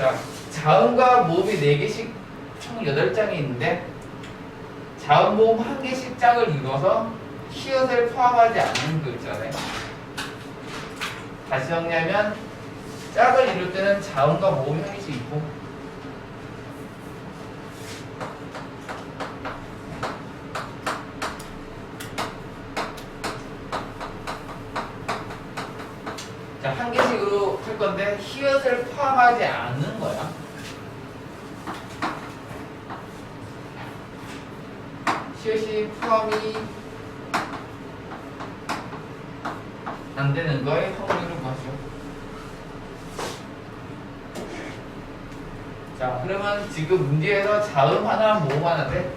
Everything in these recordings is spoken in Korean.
자, 자음과 모음이 4개씩 총 8장이 있는데 자음, 모음 1개씩 짝을 이뤄서 히읗을 포함하지 않는 글자네. 다시 정리하면 짝을 이룰 때는 자음과 모음이 한 개씩 있고 자, 한 개씩으로 할 건데 히읗을 포함하지 않는 거야. 히읗이 포함이 안 되는 거에 확률을 구하죠. 자, 그러면 지금 문제에서 자음 하나, 모음 하나인데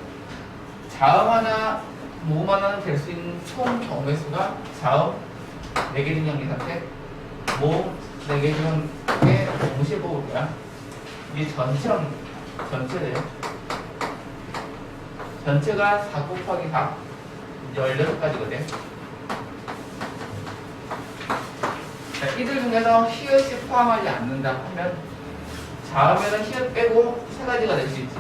자음 하나, 모음 하나는 될 수 있는 총 경우의 수가 자음 4개 중 영리 상태 4개 중에 동시에 뽑을 거야. 이게 전체, 전체래요. 전체가 4 곱하기 4, 16가지거든. 자, 이들 중에서 히읗이 포함하지 않는다 하면 자음에는 히읗 빼고 세 가지가 될 수 있지.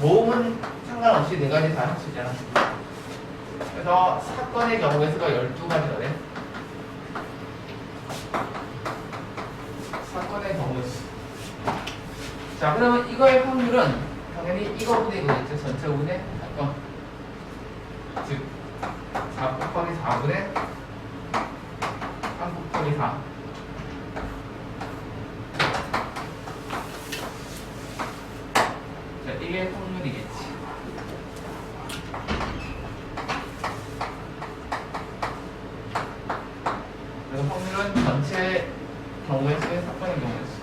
모음은 상관없이 네 가지 다 할 수 있잖아. 그래서 사건의 12가지가 돼. 사건의 경우의 수. 자, 그러면 이거의 확률은 당연히 이거분의 이거겠죠. 전체 분의 사건. 즉, 4 곱하기 4분의 3 곱하기 4. 자, 이게 확률이겠지. 그래서 확률은 전체 경우의 수의 사건의 경우의 수.